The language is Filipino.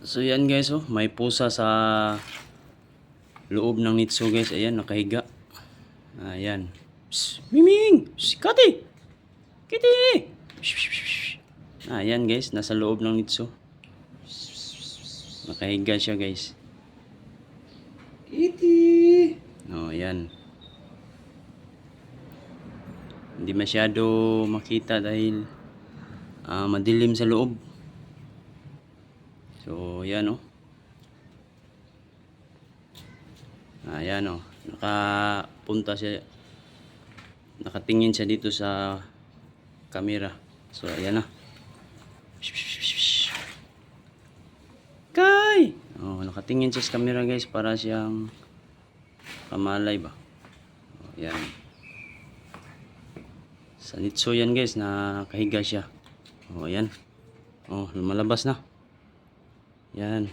So yan guys oh, may pusa sa loob ng nitso guys. Ayan, nakahiga. Ayan. Psst, Miming! Psst, Kati! Kitty! Ayan guys, nasa loob ng nitso. Nakahiga siya guys. Kitty! Oh, ayan. Hindi masyado makita dahil ah, madilim sa loob. So, ayan oh. Ayan oh. Nakapunta siya. Nakatingin siya dito sa camera. So, ayan na. Kay! Oh, nakatingin siya sa camera guys para siyang kamalay ba. Oh, ayan. Sa nitso yan guys, nakahiga siya. Oh, ayan. Oh, lumalabas na. Yan.